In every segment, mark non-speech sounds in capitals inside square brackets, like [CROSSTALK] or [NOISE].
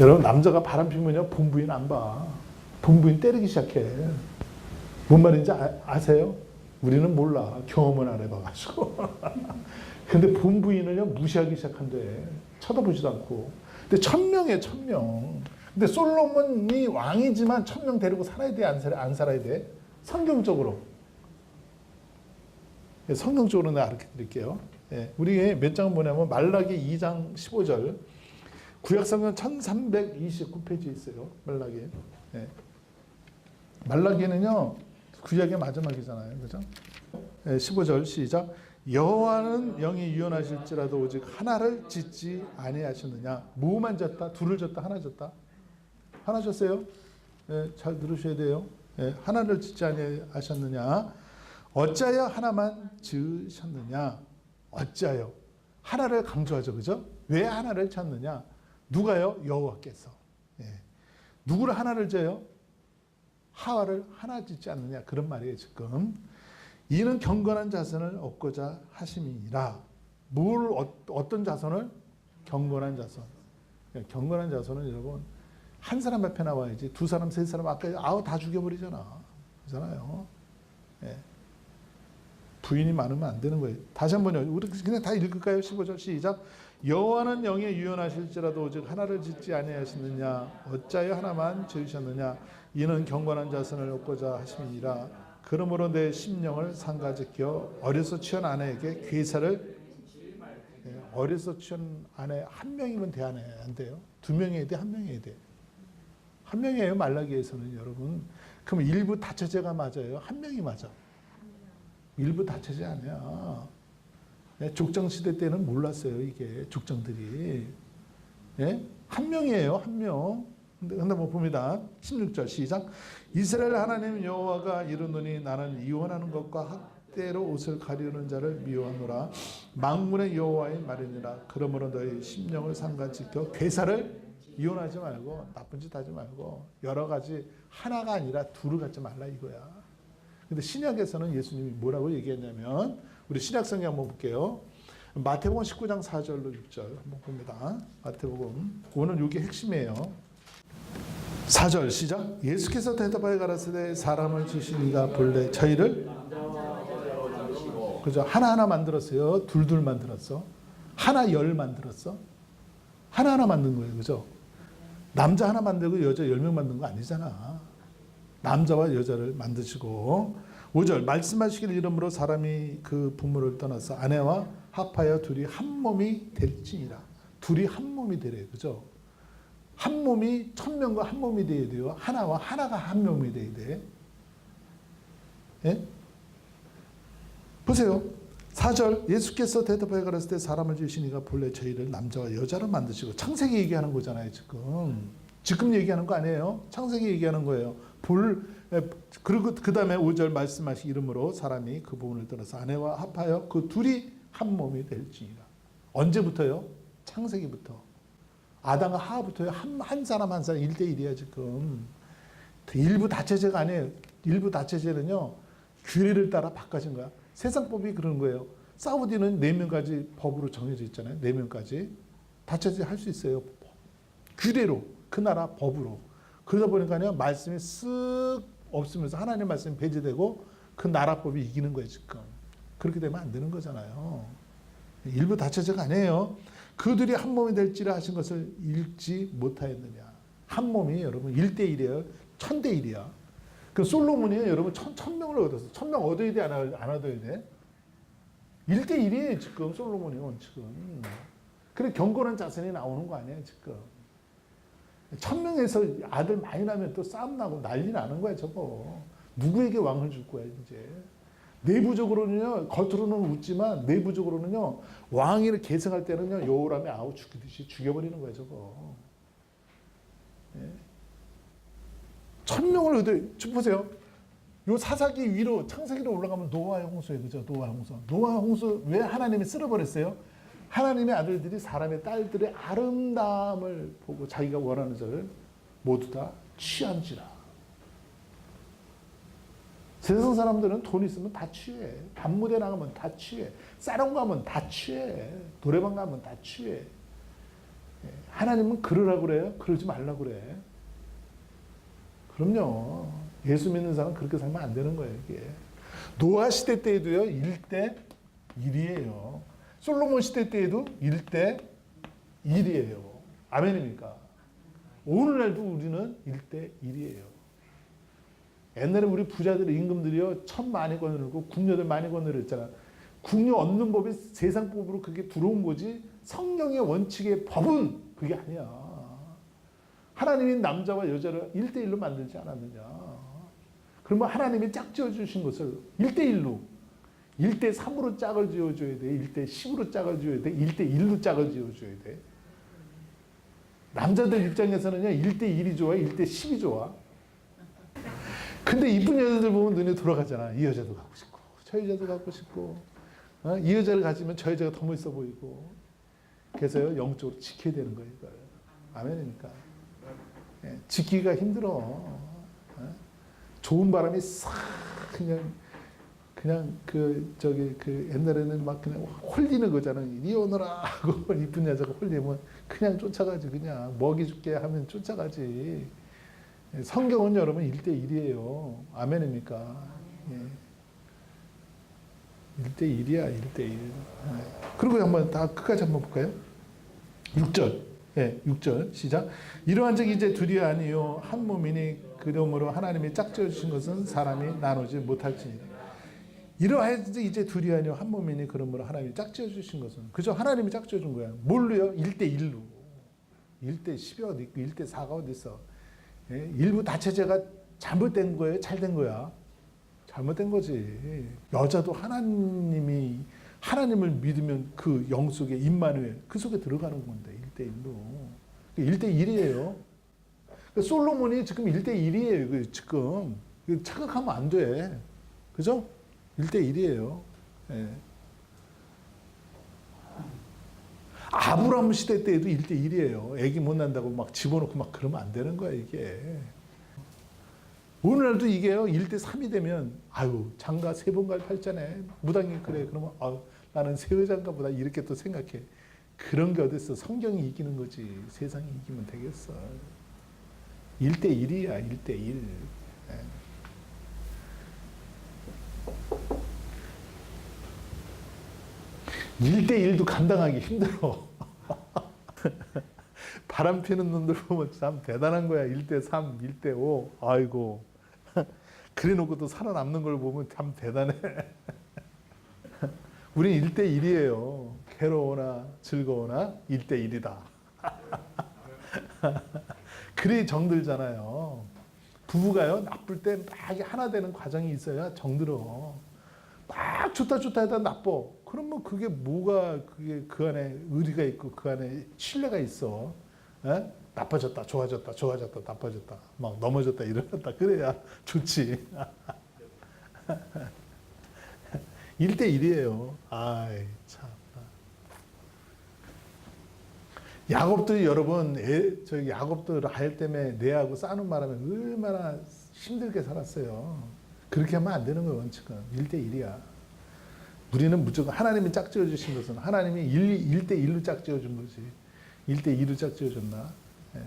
여러분 남자가 바람 피면요 본부인 안 봐. 본부인 때리기 시작해. 뭔 말인지 아, 세요 우리는 몰라. 경험은 안 해봐가지고. [LAUGHS] 근데 본부인을요 무시하기 시작한대. 쳐다보지도 않고. 근데 천명이에요 천명. 근데 솔로몬이 왕이지만 천명 데리고 살아야 돼? 안 살아야, 안 살아야 돼? 성경적으로. 예, 성경적으로 내가 가르쳐 드릴게요. 예, 우리 몇장 보냐면 말라기 2장 15절. 구약성경 1329페이지 있어요. 말라기. 예. 말라기는요. 구약의 마지막이잖아요. 그죠? 예, 15절 시작. 여호와는 영이 유언하실지라도 오직 하나를 짓지 아니하셨느냐. 무만 졌다. 둘을 졌다. 하나 졌다. 하나 졌어요. 예, 잘 들으셔야 돼요. 예, 하나를 짓지 아니하셨느냐. 어찌하여 하나만 지으셨느냐? 어찌하여 하나를 강조하죠, 그죠? 왜 하나를 찾느냐? 누가요? 여호와께서. 예. 누구를 하나를 져요? 하와를 하나 짓지 않느냐 그런 말이에요 지금. 이는 경건한 자손을 얻고자 하심이니라. 뭘 어, 어떤 자손을? 경건한 자손. 예, 경건한 자손은 여러분 한 사람 앞에 나와야지 두 사람 세 사람 아까 아우 다 죽여버리잖아. 그잖아요. 예. 부인이 많으면 안 되는 거예요. 다시 한번요. 우리 그냥 다 읽을까요? 15절 시작. 여호와는 영에 유언하실지라도 오직 하나를 짓지 아니하시느냐 어찌하여 하나만 지으셨느냐 이는 경건한 자손을 얻고자 하심이니라 그러므로 내 심령을 상가 지켜 어려서 취한 아내에게 괴사를 예, 어려서 취한 아내 한 명이면 돼, 안 돼요? 두 명이어야 돼? 한 명이어야 돼? 한 명이에요 말라기에서는 여러분 그럼 일부 다처제가 맞아요? 한 명이 맞아 일부 다처제 아니야 네, 족장 시대 때는 몰랐어요 이게 족장들이 예? 한 명이에요 한 명. 근데 뭐 봅니다 16절 시작 이스라엘 하나님 여호와가 이르노니 나는 이혼하는 것과 학대로 옷을 가리우는 자를 미워하노라 망군의 여호와의 말이니라 그러므로 너희 심령을 상가지켜 괴사를 이혼하지 말고 나쁜 짓 하지 말고 여러 가지 하나가 아니라 둘을 갖지 말라 이거야. 근데 신약에서는 예수님이 뭐라고 얘기했냐면 우리 신약 성경 한번 볼게요. 마태복음 19장 4절로 6절 한번 봅니다. 마태복음 오늘 이게 핵심이에요. 4절 시작. 예수께서 대답하여 가라사대 사람을 주시니가 본래 저희를 그죠 하나 하나 만들었어요. 둘둘 만들었어. 하나 열 만들었어. 하나 하나 만든 거예요. 그죠? 남자 하나 만들고 여자 열 명 만든 거 아니잖아. 남자와 여자를 만드시고 5절 말씀하시길 이름으로 사람이 그 부모를 떠나서 아내와 합하여 둘이 한 몸이 될지니라. 둘이 한 몸이 되래. 그죠? 한 몸이 천명과 한 몸이 돼야 돼요. 하나와 하나가 한 몸이 돼야 돼. 예? 보세요. 4절 예수께서 대답하여 가라을 때 사람을 지으시니가 본래 저희를 남자와 여자로 만드시고 창세기 얘기하는 거잖아요 지금 지금 얘기하는 거 아니에요 창세기 얘기하는 거예요 볼 에, 그리고 그 다음에 5절 말씀하시 이름으로 사람이 그 부분을 떠나서 아내와 합하여 그 둘이 한 몸이 될지니라. 언제부터요? 창세기부터. 아담과 하와부터요? 한, 한 사람 한 사람 1대1이야 지금. 일부 다체제가 아니에요. 일부 다체제는요 규례를 따라 바꿔진 거야. 세상법이 그런 거예요. 사우디는 네 명까지 법으로 정해져 있잖아요. 네 명까지. 다처제 할 수 있어요. 규례로. 그 나라 법으로 그러다 보니까요 말씀이 쓱 없으면서 하나님 말씀이 배제되고 그 나라법이 이기는 거예요 지금. 그렇게 되면 안 되는 거잖아요. 일부 다처제가 아니에요. 그들이 한 몸이 될지라 하신 것을 읽지 못하였느냐. 한 몸이 여러분 1대1이에요. 1000대1이야. 그 솔로몬이 여러분 천, 천 명을 얻었어. 천명 얻어야 돼, 안, 얻- 안 얻어야 돼? 1대1이에요, 지금 솔로몬이 지금. 그래, 경건한 자손이 나오는 거 아니에요, 지금. 천 명에서 아들 많이 나면 또 싸움 나고 난리 나는 거야, 저거. 누구에게 왕을 줄 거야, 이제. 내부적으로는요, 겉으로는 웃지만 내부적으로는요, 왕위를 계승할 때는요, 요람에 아우 죽이듯이 죽여버리는 거야, 저거. 예. 천명을 지금 보세요. 요 사사기 위로 창세기로 올라가면 노아의 홍수예요. 그죠? 노아의 홍수. 노아의 홍수 왜 하나님이 쓸어버렸어요? 하나님의 아들들이 사람의 딸들의 아름다움을 보고 자기가 원하는 자를 모두 다 취한지라. 세상 사람들은 돈 있으면 다 취해. 밤무대 나가면 다 취해. 사롱 가면 다 취해. 노래방 가면 다 취해. 예. 하나님은 그러라고 그래요? 그러지 말라고 그래. 그럼요. 예수 믿는 사람 은 그렇게 살면 안 되는 거예요, 이게. 노아 시대 때에도요, 1대 1이에요. 솔로몬 시대 때에도 1대 1이에요. 아멘입니까? 오늘날도 우리는 1대 1이에요. 옛날에 우리 부자들 임금들이요, 천 많이 거느리고 궁녀들 많이 거느렸잖아. 궁녀 얻는 법이 세상 법으로 그게 들어온 거지 성령의 원칙의 법은 그게 아니야. 하나님이 남자와 여자를 1대1로 만들지 않았느냐. 그러면 하나님이 짝 지어 주신 것을 1대1로, 1대 3으로 짝을 지어줘야 돼. 1대 10으로 짝을 지어야 돼. 1대 1로 짝을 지어줘야 돼. 남자들 입장에서는요, 1대 1이 좋아, 1대 10이 좋아. 근데 이쁜 여자들 보면 눈에 돌아가잖아. 이 여자도 갖고 싶고, 저 여자도 갖고 싶고, 어? 이 여자를 가지면 저 여자가 더 멋있어 보이고. 그래서요, 영적으로 지켜야 되는 거예요, 이걸. 아멘입니까? 예, 지키기가 힘들어. 어? 좋은 바람이 싹 그냥 그냥 그 저기 그 옛날에는 막 그냥 홀리는 거잖아. 이리 오너라 하고 [LAUGHS] 이쁜 여자가 홀리면 그냥 쫓아가지 그냥 먹이 줄게 하면 쫓아가지. 예, 성경은 여러분 1대1이에요. 아멘입니까? 예. 1대1이야, 1대1. 그리고 한번 다 끝까지 한번 볼까요? 6절. 예, 6절 시작. 이러한 적 이제 둘이 아니요 한 몸이니 그러므로 하나님이 짝지어 주신 것은 사람이 나누지 못할지니라. 이러하여지 이제 둘이 아니요 한 몸이니 그러므로 하나님이 짝지어 주신 것은 그죠? 하나님이 짝지어 준 거야. 뭘로요? 1대 1로. 1대 10이 어디 있고 1대 4가 어디 있어? 예? 일부 다체제가 잘못된 거예요? 잘된 거야? 잘못된 거지. 여자도 하나님이 하나님을 믿으면 그 영 속에 임마누엘 그 속에 들어가는 건데 1대 1로. 1대 1이에요. 솔로몬이 지금 1대 1이에요. 지금. 착각하면 안 돼. 그죠? 1대1이에요. 예. 아브라함 시대 때에도 1대1이에요. 애기 못 난다고 막 집어넣고 막 그러면 안 되는 거야, 이게. 오늘날도 이게요, 1대3이 되면, 아유, 장가 세 번 갈 팔자네. 무당이 그래. 그러면, 아유, 나는 새 여자인가 보다. 이렇게 또 생각해. 그런 게 어딨어. 성경이 이기는 거지. 세상이 이기면 되겠어. 1대1이야, 1대1. 예. 일대일도 감당하기 힘들어. [LAUGHS] 바람 피는 놈들 보면 참 대단한 거야. 1대3, 1대5. 아이고. [LAUGHS] 그래 놓고 또 살아남는 걸 보면 참 대단해. [LAUGHS] 우린 1대1이에요. 괴로우나 즐거우나 1대1이다. 그래 정들잖아요. 부부가요, 나쁠 때 막 하나 되는 과정이 있어야 정들어. 막 좋다 좋다 하다 나빠. 그러면 그게 뭐가 그게 그 안에 의리가 있고 그 안에 신뢰가 있어. 에? 나빠졌다, 좋아졌다, 좋아졌다, 나빠졌다, 막 넘어졌다, 일어났다. 그래야 좋지. [LAUGHS] 1대1이에요. 아이, 참. 야곱도 여러분, 애, 저 야곱도 라헬 때문에 내하고 싸는 말하면 얼마나 힘들게 살았어요. 그렇게 하면 안 되는 거예요, 원칙은. 1대1이야. 우리는 무조건 하나님이 짝지어 주신 것은 하나님이 1, 1대 1로 짝지어 준 거지. 1대 2로 짝지어 줬나? 예.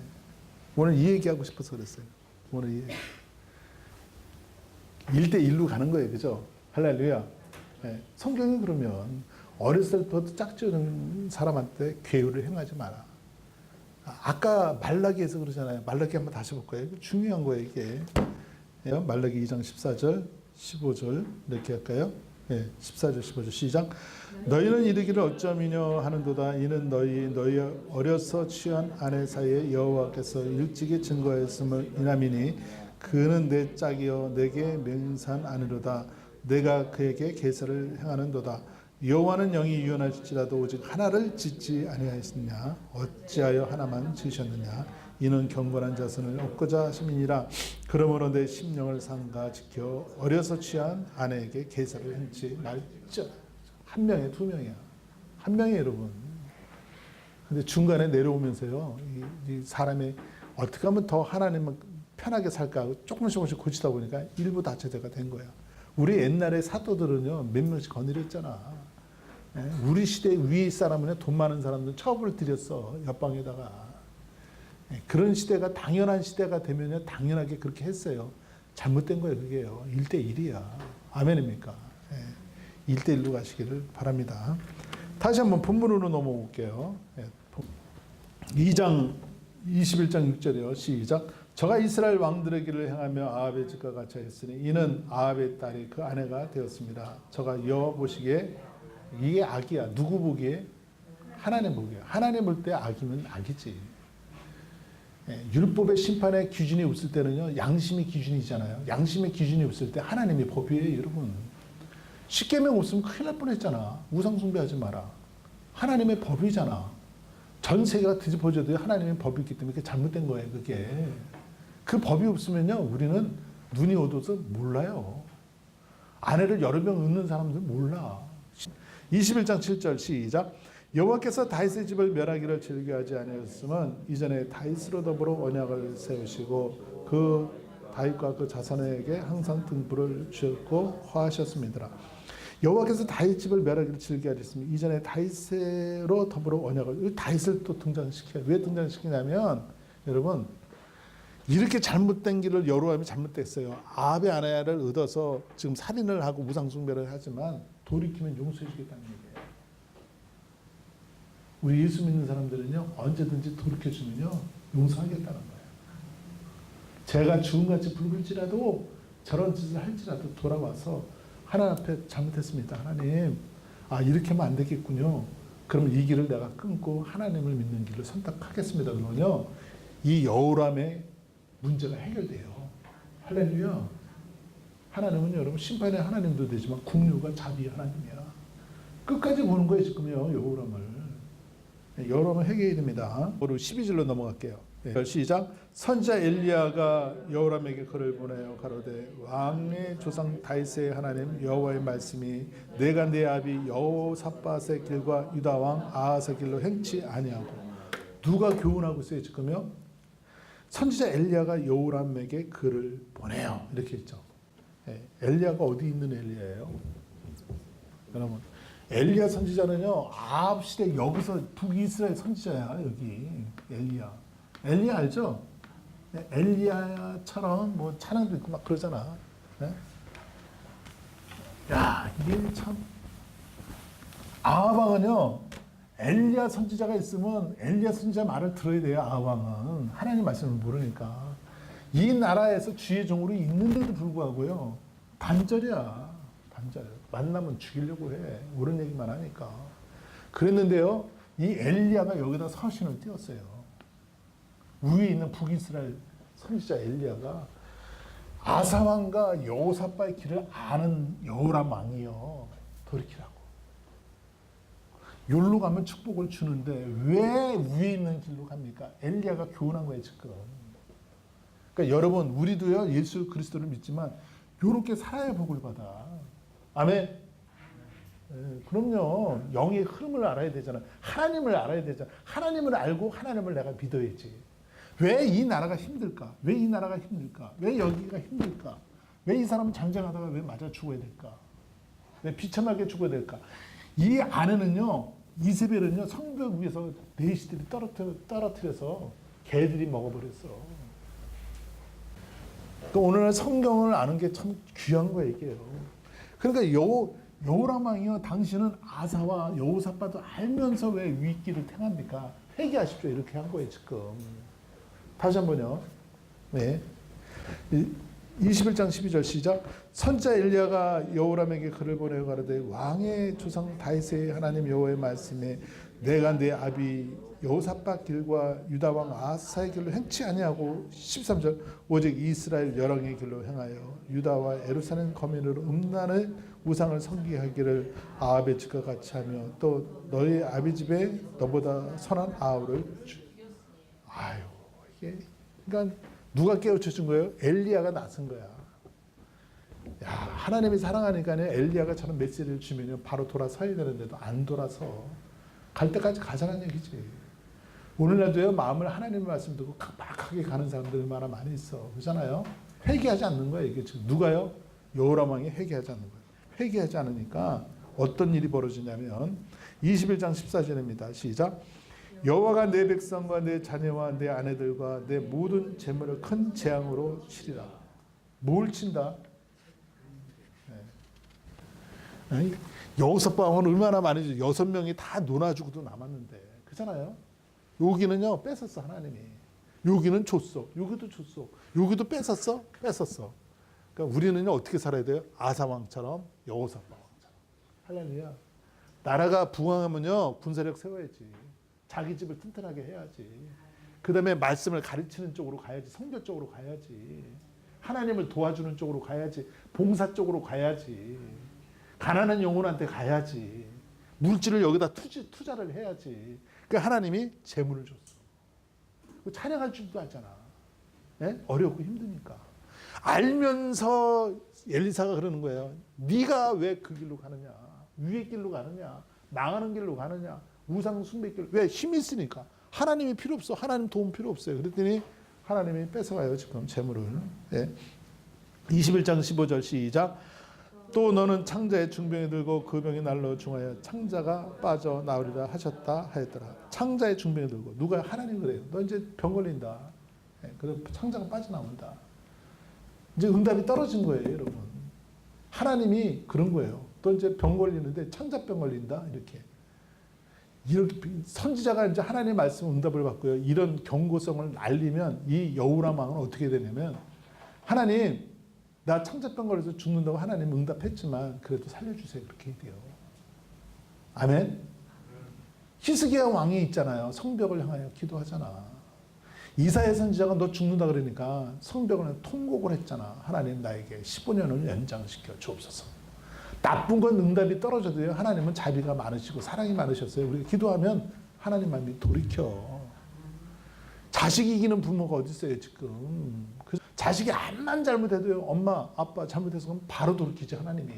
오늘 이 얘기하고 싶어서 그랬어요. 오늘 이 얘기. 1대 1로 가는 거예요. 그죠? 할렐루야. 예. 성경이 그러면 어렸을 때부터 짝지어 준 사람한테 괴유를 행하지 마라. 아, 아까 말라기에서 그러잖아요. 말라기 한번 다시 볼까요? 중요한 거예요, 이게. 예, 말라기 2장 14절, 15절 이렇게 할까요? 예, 14절, 15절 시작. 너희는 이르기를 어쩌미뇨 하는도다. 이는 너희 너희 어려서 취한 아내 사이에 여호와께서 일찍이 증거했음을 인함이니 그는 내 짝이요 내게 맹산하느로다. 내가 그에게 계사를 행하는도다. 여호와는 영이 유연하실지라도 오직 하나를 짓지 아니하였느냐? 어찌하여 하나만 지으셨느냐? 이는 경건한 자손을 얻고자 하심이니라. 그러므로 내 심령을 상가 지켜 어려서 취한 아내에게 계사를 행치 말자. 한 명에 두 명이야. 한 명이 여러분. 근데 중간에 내려오면서요 이, 이 사람이 어떻게 하면 더 하나님은 편하게 살까 조금씩 조금씩 고치다 보니까 일부 다체제가 된 거야. 우리 옛날에 사도들은요 몇 명씩 거느렸잖아. 예, 우리 시대 위 사람은 돈 많은 사람들 처벌을 들였어 옆방에다가 그런 시대가 당연한 시대가 되면요 당연하게 그렇게 했어요. 잘못된 거예요 그게요. 1대 1이야. 아멘입니까? 예. 1대 1로 가시기를 바랍니다. 다시 한번 본문으로 넘어가 볼게요. 예. 2장 21장 6절이요. 시작. 저가 이스라엘 길을 행하며 아합의 집과 같이 했으니 이는 아합의 딸이 그 아내가 되었습니다. 저가 여호와 보시기에 이게 악이야. 누구 보기에? 하나님 보기에. 하나님 볼 때 악이면 악이지. 예, 율법의 심판의 기준이 없을 때는요. 양심의 기준이잖아요. 양심의 기준이 없을 때 하나님의 법이에요, 여러분. 십계명 없으면 큰일 날 뻔했잖아. 우상 숭배하지 마라. 하나님의 법이잖아. 전 세계가 뒤집어져도 하나님의 법이 있기 때문에 그게 잘못된 거예요, 그게. 그 법이 없으면요, 우리는 눈이 어두워서 몰라요. 아내를 여러 명 얻는 사람들 몰라. 21장 7절 시작. 여호와께서 다윗의 집을 멸하기를 즐겨하지 아니하였으면 이전에 다윗으로 더불어 언약을 세우시고 그 다윗과 그 자손에게 항상 등불을 주셨고 화하셨습니다. 여호와께서 다윗 집을 멸하기를 즐겨하셨으면 이전에 다윗으로 더불어 언약을 이 다윗을 또 등장시켜요. 왜 등장시키냐면 여러분 이렇게 잘못된 길을 여로함이 잘못됐어요. 아합의 아내를 얻어서 지금 살인을 하고 무상숭배를 하지만 돌이키면 용서해 주겠다는 얘기예요. 우리 예수 믿는 사람들은요 언제든지 돌이켜 주면요 용서하겠다는 거예요. 제가 죽음같이 붉을지라도 저런 짓을 할지라도 돌아와서 하나님 앞에 잘못했습니다. 하나님, 아 이렇게 하면 안 되겠군요. 그러면 이 길을 내가 끊고 하나님을 믿는 길을 선택하겠습니다. 그러면요 이 여우람의 문제가 해결돼요. 할렐루야. 하나님은 여러분 심판의 하나님도 되지만 국류가 자비의 하나님이야. 끝까지 보는 거예요 지금요 여우람을. 여러분 해결해야 됩니다. 우리 12절로 넘어갈게요. 네. 시작. 선자 엘리야가 여호람에게 글을 보내어 가로되 왕의 조상 다윗의 하나님 여호와의 말씀이 내가 내 아비 여호사밧의 길과 유다 왕 아하스의 길로 행치 아니하고 누가 교훈하고 있어요 지금요? 선지자 엘리야가 여호람에게 글을 보내요 이렇게 했죠. 예, 엘리야가 어디 있는 엘리야예요? 여러분 엘리야 선지자는요 아합 시대 여기서 북이스라엘 선지자야 여기 엘리야 엘리야 알죠? 네, 엘리야처럼 뭐 찬양도 있고 막 그러잖아. 네? 야 이게 참 아합왕은요 엘리야 선지자가 있으면 엘리야 선지자 말을 들어야 돼요. 아합왕은 하나님 말씀을 모르니까 이 나라에서 주의 종으로 있는데도 불구하고요 반절이야 반절 만나면 죽이려고 해 옳은 얘기만 하니까 그랬는데요 이 엘리야가 여기다 서신을 띄웠어요. 위에 있는 북이스라엘 선지자 엘리야가 아사왕과 여호사바의 길을 아는 여호람 왕이요 돌이키라고. 욜로 가면 축복을 주는데 왜 위에 있는 길로 갑니까? 엘리야가 교훈한 거예요 지금. 그러니까 여러분 우리도요 예수 그리스도를 믿지만 요렇게 살아야 복을 받아. 아멘. 예, 그럼요. 영의 흐름을 알아야 되잖아. 하나님을 알아야 되잖아. 하나님을 알고 하나님을 내가 믿어야지. 왜 이 나라가 힘들까? 왜 이 나라가 힘들까? 왜 여기가 힘들까? 왜 이 사람은 장쟁하다가 왜 맞아 죽어야 될까? 왜 비참하게 죽어야 될까? 이 안에는요, 이세벨은요, 성벽 위에서 내시들이 떨어뜨려, 떨어뜨려서 개들이 먹어버렸어. 그 오늘날 성경을 아는 게 참 귀한 거예요, 이게요. 그러니까 여, 여호람 왕이요, 당신은 아사와 여호사빠도 알면서 왜 위기를 택합니까? 회개하십시오. 이렇게 한 거예요, 지금. 다시 한 번요. 네. 21장 12절 시작. 선자 엘리야가 여호람에게 글을 보내어 가로되 왕의 조상 다윗의 하나님 여호와의 말씀에 내가 내 아비 여호사밧 길과 유다 왕 아사의 길로 행치 아니하고 13절 오직 이스라엘 여왕의 길로 행하여 유다와 에루살렘 거민으로 음란의 우상을 섬기하기를 아합의 집과 같이 하며 또 너희 아비 집에 너보다 선한 아우를 주. 아유 이게 그러니까 누가 깨우쳐 준 거예요? 엘리야가 나선 거야. 야 하나님이 사랑하니까 엘리야가 저런 메시지를 주면 바로 돌아서야 되는데도 안 돌아서 갈 때까지 가자는 얘기지. 오늘날도요 마음을 하나님의 말씀 듣고 각박하게 가는 사람들 얼마나 많이 있어 그렇잖아요. 회개하지 않는 거예요 이게 지금 누가요? 여호람 왕이 회개하지 않는 거예요. 회개하지 않으니까 어떤 일이 벌어지냐면 21장 14절입니다. 시작. 여호와가 내 백성과 내 자녀와 내 아내들과 내 모든 재물을 큰 재앙으로 치리라. 뭘 친다? 네. 빵은 얼마나 많이 줘. 여섯 명이 다 놀아주고도 남았는데 그잖아요. 여기는요 뺏었어 하나님이. 여기는 줬어. 여기도 줬어. 여기도 뺏었어. 뺏었어. 그러니까 우리는 어떻게 살아야 돼요? 아사 왕처럼 여호사파 왕처럼. 할렐루야. 나라가 부강하면요 군사력 세워야지. 자기 집을 튼튼하게 해야지. 그다음에 말씀을 가르치는 쪽으로 가야지. 성교 쪽으로 가야지. 하나님을 도와주는 쪽으로 가야지. 봉사 쪽으로 가야지. 가난한 영혼한테 가야지. 물질을 여기다 투지, 투자를 해야지. 그 하나님이 재물을 줬어. 그 찬양할 줄도 알잖아. 예? 어렵고 힘드니까. 알면서 엘리사가 그러는 거예요. 네가 왜 그 길로 가느냐? 위의 길로 가느냐? 망하는 길로 가느냐? 우상 숭배 길. 왜? 힘이 있으니까. 하나님이 필요 없어. 하나님 도움 필요 없어요. 그랬더니 하나님이 뺏어가요. 지금 재물을. 예. 21장 15절 시작. 또 너는 창자의 중병이 들고 그 병이 날로 중하여 창자가 빠져 나오리라 하셨다 하였더라. 창자의 중병이 들고 누가 하나님 그래요. 너 이제 병 걸린다. 예, 그래 창자가 빠져 나온다. 이제 응답이 떨어진 거예요, 여러분. 하나님이 그런 거예요. 또 이제 병 걸리는데 창자병 걸린다 이렇게. 이렇게 선지자가 이제 하나님의 말씀 응답을 받고요. 이런 경고성을 알리면 이 여우람 왕은 어떻게 되냐면 하나님 나 창자병 걸려서 죽는다고 하나님 응답했지만 그래도 살려주세요 그렇게 돼요. 아멘. 히스기야 왕이 있잖아요. 성벽을 향하여 기도하잖아. 이사야 선지자가 너 죽는다 그러니까 성벽을 통곡을 했잖아. 하나님 나에게 15년을 연장시켜 주옵소서. 나쁜 건 응답이 떨어져도요. 하나님은 자비가 많으시고 사랑이 많으셨어요. 우리가 기도하면 하나님 마음이 돌이켜. 자식 이기는 부모가 어디 있어요 지금. 그 자식이 암만 잘못해도요. 엄마 아빠 잘못해서 그럼 바로 돌이키지 하나님이.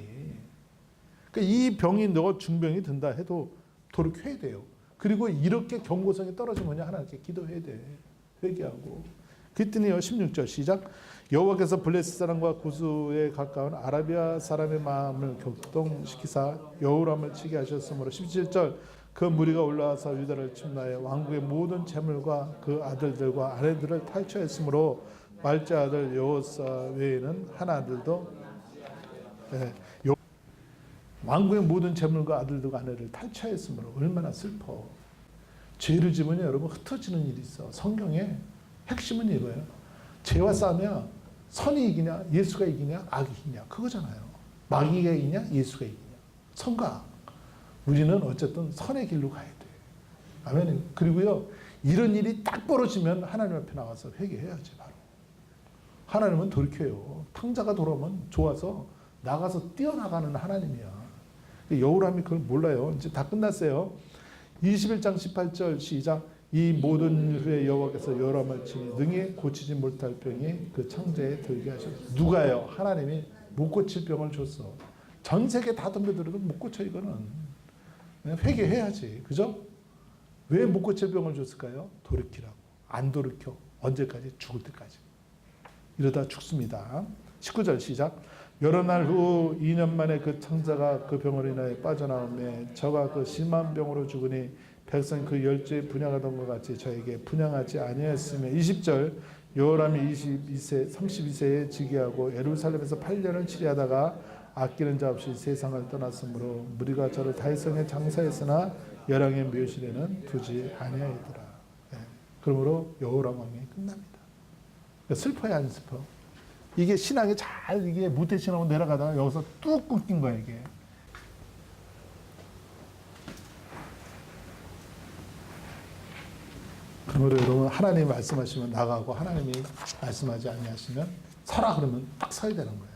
그러니까 이 병이 너 중병이 든다 해도 돌이켜야 돼요. 그리고 이렇게 경고성이 떨어지면 하나님께 기도해야 돼. 회개하고. 그랬더니요 16절 시작. 여호와께서 블레스 사람과 구수에 가까운 아라비아 사람의 마음을 격동시키사 여우람을 치게 하셨으므로 17절 그 무리가 올라와서 유다를 침나해 왕국의 모든 재물과 그 아들들과 아내들을 탈취했으므로 말자 아들 여호사 외에는 하나 아들도 예, 요- 왕국의 모든 재물과 아들들과 아내를 탈취했으므로 얼마나 슬퍼. 죄를 지으면 여러분 흩어지는 일이 있어. 성경에 핵심은 이거예요. 죄와 싸우면 선이 이기냐, 예수가 이기냐, 악이 이기냐 그거잖아요. 마귀가 이기냐, 예수가 이기냐. 선과 악. 우리는 어쨌든 선의 길로 가야 돼. 아멘. 그리고요 이런 일이 딱 벌어지면 하나님 앞에 나와서 회개해야지. 하나님은 돌이켜요. 탕자가 돌아오면 좋아서 나가서 뛰어나가는 하나님이야. 여우람이 그걸 몰라요. 이제 다 끝났어요. 21장 18절 시작. 이 모든 일 후에 여호와께서 여호람을 치니 능히 고치지 못할 병이 그 창자에 들게 하셨어. 누가요? 하나님이 못 고칠 병을 줬어. 전 세계 다 덤벼들어도 못 고쳐 이거는. 회개해야지. 그죠? 왜 못 고칠 병을 줬을까요? 돌이키라고. 안 돌이켜. 언제까지? 죽을 때까지. 이러다 죽습니다. 19절 시작. 여러 날 후 2년 만에 그 창자가 그 병으로 인하여 빠져나오매 저가 그 심한 병으로 죽으니 백성 그 열조에 분양하던 것 같이 저에게 분양하지 아니하였으며 20절 여호람이 22세 32세에 즉위하고 예루살렘에서 8년을 치리하다가 아끼는 자 없이 세상을 떠났으므로 무리가 저를 다윗성에 장사했으나 열왕의 묘실에는 두지 아니하였더라. 예. 그러므로 여호람 왕이 끝납니다. 그러니까 슬퍼야 안 슬퍼? 이게 신앙이 잘 이게 무태신하고 내려가다가 여기서 뚝 끊긴 거야 이게. 그러므로 여러분 하나님 말씀하시면 나가고 하나님이 말씀하지 아니하시면 서라 그러면 딱 서야 되는 거예요.